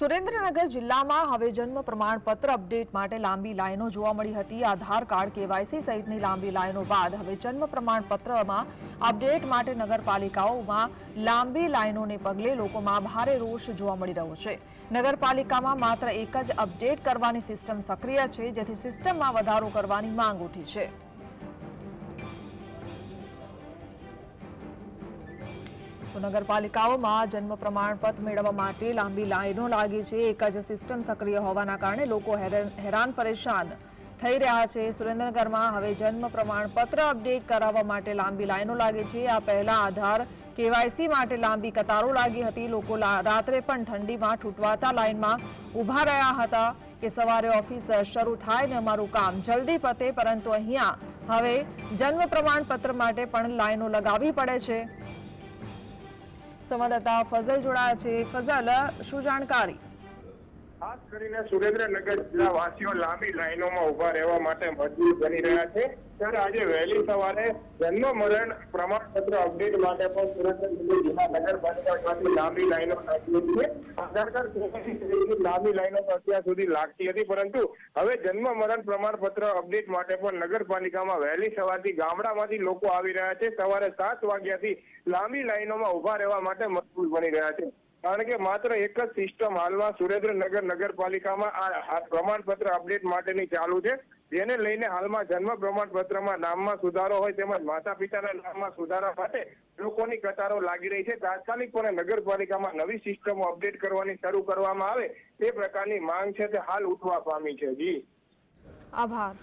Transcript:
સુરેન્દ્રનગર જિલ્લામાં હવે જન્મ પ્રમાણપત્ર અપડેટ માટે લાંબી લાઈનો જોવા મળી હતી. આધાર કાર્ડ, કેવાયસી સહિતની લાંબી લાઈનો બાદ હવે જન્મ પ્રમાણપત્રમાં અપડેટ માટે નગરપાલિકાઓમાં લાંબી લાઈનોને પગલે લોકોમાં ભારે રોષ જોવા મળી રહ્યો છે. નગરપાલિકામાં માત્ર એક જ અપડેટ કરવાની સિસ્ટમ સક્રિય છે, જેથી સિસ્ટમમાં વધારો કરવાની માંગ ઉઠી છે. તો નગરપાલિકાઓમાં જન્મ પ્રમાણપત્ર મેળવવા માટે લાંબી લાઈનો લાગી છે. એક જ સિસ્ટમ સક્રિય હોવાના કારણે લોકો હેરાન પરેશાન થઈ રહ્યા છે. સુરેન્દ્રનગરમાં હવે જન્મ પ્રમાણપત્ર અપડેટ કરાવવા માટે લાંબી લાઈનો લાગે છે. આ પહેલા આધાર કેવાયસી માટે લાંબી કતારો લાગી હતી. લોકો રાત્રે પણ ઠંડીમાં ઠૂંટવાતા લાઈનમાં ઊભા રહ્યા હતા કે સવારે ઓફિસ શરૂ થાય ને અમારું કામ જલ્દી પતે, પરંતુ અહીંયા હવે જન્મ પ્રમાણપત્ર માટે પણ લાઈનો લગાવવી પડે છે. સંવાદદાતા ફઝલ જોડાયા છે. ફઝલ શું જાણકારી? ખાસ કરીને સુરેન્દ્રનગર જિલ્લા વાસીઓ લાંબી લાઈનોમાં ઊભા રહેવા માટે મજબૂર બની રહ્યા છે. ત્યારે આજે વહેલી સવારે જન્મ મરણ પ્રમાણપત્ર અપડેટ માટે પણ સુરેન્દ્રનગર જિલ્લા નગરપાલિકામાંથી લાંબી લાઈનો લાંબી લાઈનો અત્યાર સુધી લાગતી હતી, પરંતુ હવે જન્મ મરણ પ્રમાણપત્ર અપડેટ માટે પણ નગરપાલિકામાં વહેલી સવારથી ગામડામાંથી લોકો આવી રહ્યા છે. સવારે સાત વાગ્યાથી લાંબી લાઈનોમાં ઊભા રહેવા માટે મજબૂર બની રહ્યા છે. કારણ કે માત્ર એક જ સિસ્ટમ હાલમાં સુરેન્દ્રનગર નગરપાલિકામાં આ પ્રમાણપત્ર અપડેટ માટેની ચાલુ છે. જેને લઈને હાલમાં જન્મ પ્રમાણપત્રમાં નામમાં સુધારો હોય તેમજ માતા પિતાના નામમાં સુધારા માટે લોકોની કતારો લાગી રહી છે. તાત્કાલિકપણે નગરપાલિકામાં નવી સિસ્ટમો અપડેટ કરવાની શરૂ કરવામાં આવે તે પ્રકારની માંગ છે તે હાલ ઉઠવા પામી છે. જી. આભાર.